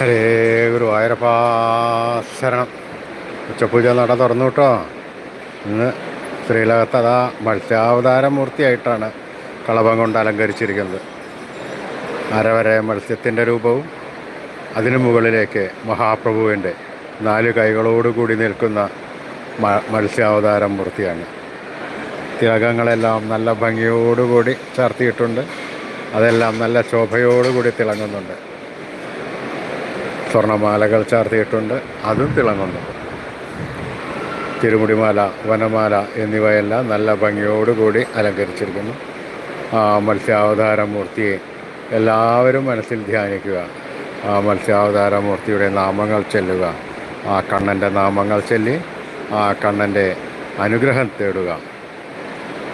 ഹരേ ഗുരുവായൂരപ്പ ശരണം. ഉച്ചപൂജ നട തുറന്നു കേട്ടോ. ഇന്ന് ശ്രീലകത്ത് അതാ മത്സ്യാവതാര മൂർത്തിയായിട്ടാണ് കളഭം കൊണ്ട് അലങ്കരിച്ചിരിക്കുന്നത്. അരവരെ മത്സ്യത്തിന്റെ രൂപവും അതിനു മുകളിലേക്ക് മഹാപ്രഭുവിന്റെ നാല് കൈകളോടുകൂടി നിൽക്കുന്ന മ- മത്സ്യാവതാര മൂർത്തിയാണ്. തിളകങ്ങളെല്ലാം നല്ല ഭംഗിയോടുകൂടി ചാർത്തിയിട്ടുണ്ട്. അതെല്ലാം നല്ല ശോഭയോടുകൂടി തിളങ്ങുന്നുണ്ട്. സ്വർണമാലകൾ ചാർത്തിയിട്ടുണ്ട്. അതും തിളങ്ങുന്നു. തിരുമുടിമാല വനമാല എന്നിവയെല്ലാം നല്ല ഭംഗിയോടുകൂടി അലങ്കരിച്ചിരിക്കുന്നു. ആ മത്സ്യാവതാര മൂർത്തിയെ എല്ലാവരും മനസ്സിൽ ധ്യാനിക്കുക. ആ മത്സ്യാവതാര മൂർത്തിയുടെ നാമങ്ങൾ ചെല്ലുക. ആ കണ്ണന്റെ നാമങ്ങൾ ചൊല്ലി ആ കണ്ണന്റെ അനുഗ്രഹം തേടുക.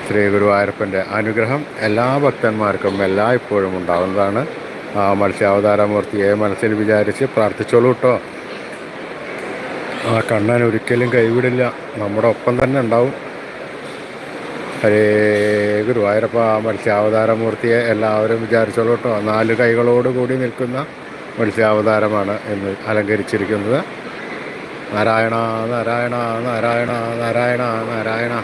ശ്രീ ഗുരുവായൂരപ്പന്റെ അനുഗ്രഹം എല്ലാ ഭക്തന്മാർക്കും എല്ലായ്പ്പോഴും ഉണ്ടാകുന്നതാണ് മത്സ്യാവതാരമൂർത്തിയെ മനസ്സിൽ വിചാരിച്ച് പ്രാർത്ഥിച്ചോളൂ കേട്ടോ ആ കണ്ണൻ ഒരിക്കലും കൈവിടില്ല. നമ്മുടെ ഒപ്പം തന്നെ ഉണ്ടാവും. ഹരേ ഗുരുവായൂരപ്പ മത്സ്യാവതാരമൂർത്തിയെ എല്ലാവരും വിചാരിച്ചോളൂ കേട്ടോ നാല് കൈകളോട് കൂടി നിൽക്കുന്ന മത്സ്യാവതാരമാണ് ഇന്ന് അലങ്കരിച്ചിരിക്കുന്നത്. നാരായണ നാരായണ നാരായണ നാരായണ നാരായണ.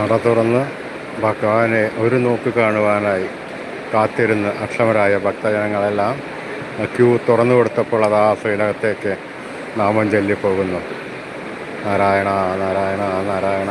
നട തുറന്ന് ഭഗവാനെ ഒരു നോക്ക് കാണുവാനായി കാത്തിരുന്ന് അക്ഷമരായ ഭക്തജനങ്ങളെല്ലാം ക്യൂ തുറന്നു കൊടുത്തപ്പോൾ അത് ആ ശ്രീലകത്തേക്ക് നാമം ചൊല്ലിപ്പോകുന്നു. നാരായണ നാരായണ നാരായണ.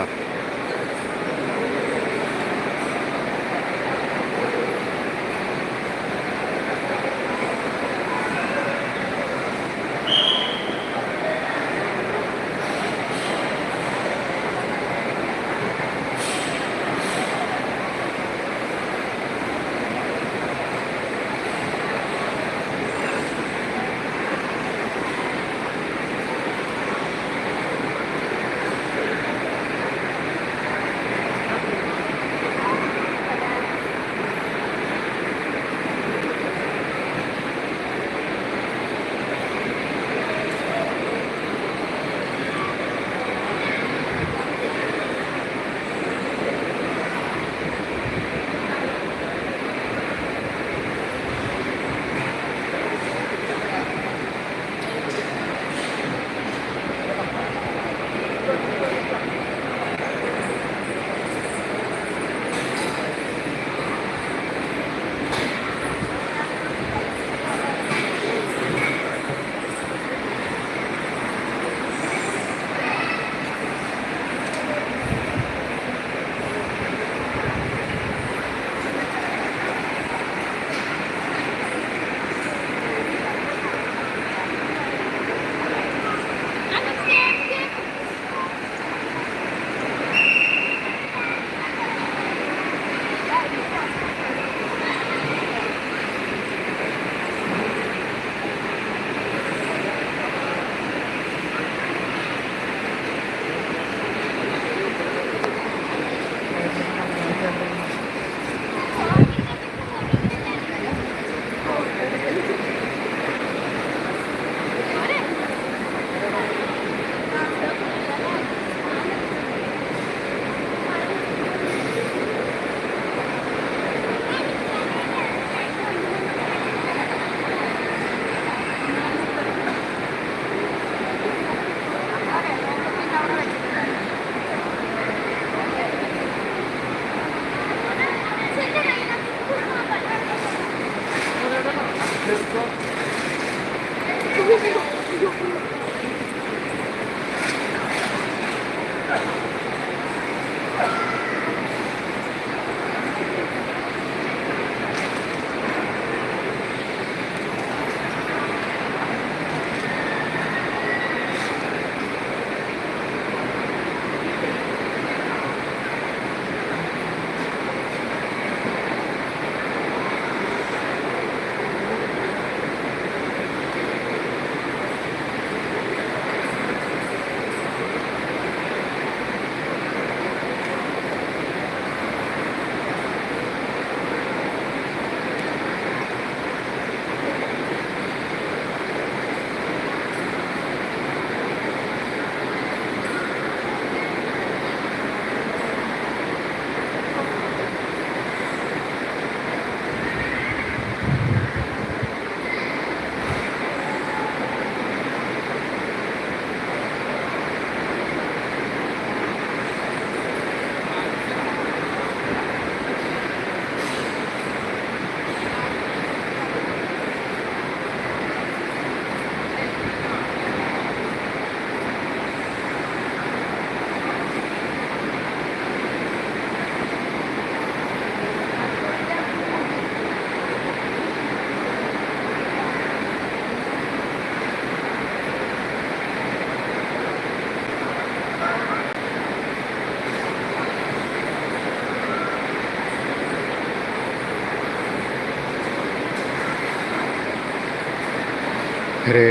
ഹരേ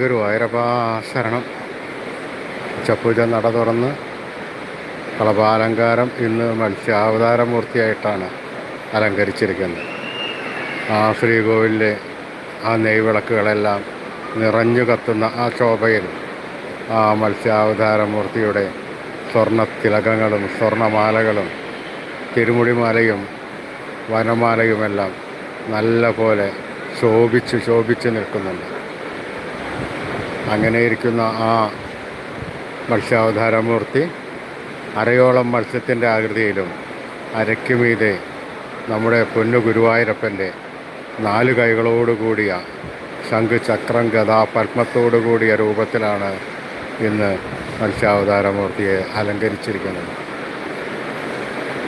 ഗുരുവായൂരപ്പ ശരണം. ചപ്പൂജ നട തുറന്ന് കളഭാലങ്കാരം ഇന്ന് മത്സ്യാവതാരമൂർത്തിയായിട്ടാണ് അലങ്കരിച്ചിരിക്കുന്നത്. ആ ശ്രീകോവിലിലെ ആ നെയ്വിളക്കുകളെല്ലാം നിറഞ്ഞു കത്തുന്ന ആ ശോഭയിൽ ആ മത്സ്യാവതാരമൂർത്തിയുടെ സ്വർണ തിലകങ്ങളും സ്വർണമാലകളും തിരുമുടിമാലയും വനമാലയുമെല്ലാം നല്ല പോലെ ശോഭിച്ച് ശോഭിച്ച് നിൽക്കുന്നുണ്ട്. അങ്ങനെ ഇരിക്കുന്ന ആ മത്സ്യാവതാരമൂർത്തി അരയോളം മത്സ്യത്തിന്റെ ആകൃതിയിലും അരയ്ക്ക് മീതെ നമ്മുടെ പൊന്നു ഗുരുവായൂരപ്പന്റെ നാല് കൈകളോടുകൂടിയ ശംഖ് ചക്രം ഗത പത്മത്തോടുകൂടിയ രൂപത്തിലാണ് ഇന്ന് മത്സ്യാവതാരമൂർത്തിയെ അലങ്കരിച്ചിരിക്കുന്നത്.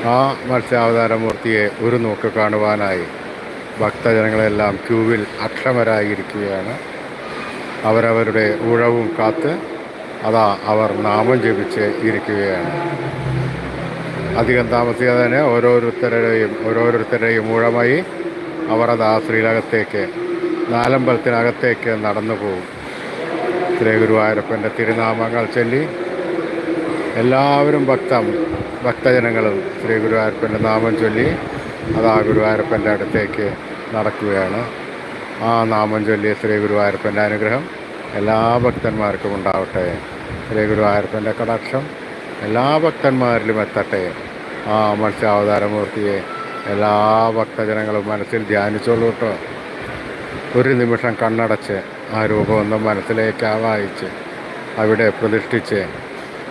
ആ മത്സ്യാവതാരമൂർത്തിയെ ഒരു നോക്ക് കാണുവാനായി ഭക്തജനങ്ങളെല്ലാം ക്യൂവിൽ അക്ഷമരായിരിക്കുകയാണ്. അവരവരുടെ ഉഴവും കാത്ത് അതാ അവർ നാമം ജപിച്ച് ഇരിക്കുകയാണ്. അധികം താമസിയാതെ തന്നെ ഓരോരുത്തരുടെയും ഓരോരുത്തരുടെയും ഊഴമായി അവർ അത് ആ ശ്രീലകത്തേക്ക് നാലമ്പലത്തിനകത്തേക്ക് നടന്നു പോകും ശ്രീ ഗുരുവായൂരപ്പന്റെ തിരുനാമങ്ങൾ ചൊല്ലി എല്ലാവരും ഭക്തം ഭക്തജനങ്ങളും ശ്രീ ഗുരുവായൂരപ്പന്റെ നാമം ചൊല്ലി അതാ ഗുരുവായൂരപ്പന്റെ അടുത്തേക്ക് നടക്കുകയാണ്. ആ നാമം ചൊല്ലിയ ശ്രീ ഗുരുവായൂരപ്പന്റെ അനുഗ്രഹം എല്ലാ ഭക്തന്മാർക്കും ഉണ്ടാവട്ടെ. ശ്രീ ഗുരുവായൂരപ്പന്റെ കടാക്ഷം എല്ലാ ഭക്തന്മാരിലും എത്തട്ടെ. ആ മത്സ്യാവതാരമൂർത്തിയെ എല്ലാ ഭക്തജനങ്ങളും മനസ്സിൽ ധ്യാനിച്ചോളൂ കേട്ടോ. ഒരു നിമിഷം കണ്ണടച്ച് ആ രൂപമൊന്നും മനസ്സിലേക്ക് ആവാഹിച്ച് അവിടെ പ്രതിഷ്ഠിച്ച്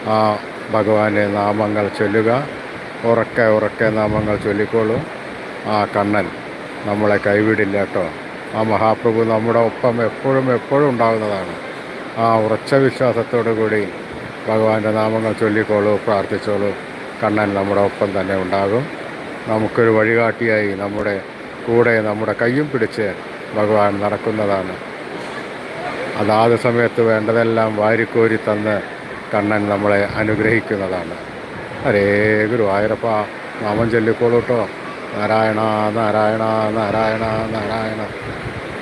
ആ ഭഗവാന്റെ നാമങ്ങൾ ചൊല്ലുക. ഉറക്കെ ഉറക്കെ നാമങ്ങൾ ചൊല്ലിക്കോളൂ. ആ കണ്ണൻ നമ്മളെ കൈവിടില്ല കേട്ടോ. ആ മഹാപ്രഭു നമ്മുടെ ഒപ്പം എപ്പോഴും എപ്പോഴും ഉണ്ടാകുന്നതാണ്. ആ ഉറച്ച വിശ്വാസത്തോടു കൂടി ഭഗവാന്റെ നാമങ്ങൾ ചൊല്ലിക്കോളൂ പ്രാർത്ഥിച്ചോളൂ. കണ്ണൻ നമ്മുടെ ഒപ്പം തന്നെ ഉണ്ടാകും. നമുക്കൊരു വഴികാട്ടിയായി നമ്മുടെ കൂടെ നമ്മുടെ കയ്യും പിടിച്ച് ഭഗവാൻ നടക്കുന്നതാണ്. അതാത് സമയത്ത് വേണ്ടതെല്ലാം വാരിക്കോരി തന്ന് കണ്ണൻ നമ്മളെ അനുഗ്രഹിക്കുന്നതാണ്. ഹരേ ഗുരുവായൂരപ്പ നാമം ചൊല്ലിക്കോളൂട്ടോ. നാരായണ നാരായണ നാരായണ നാരായണ.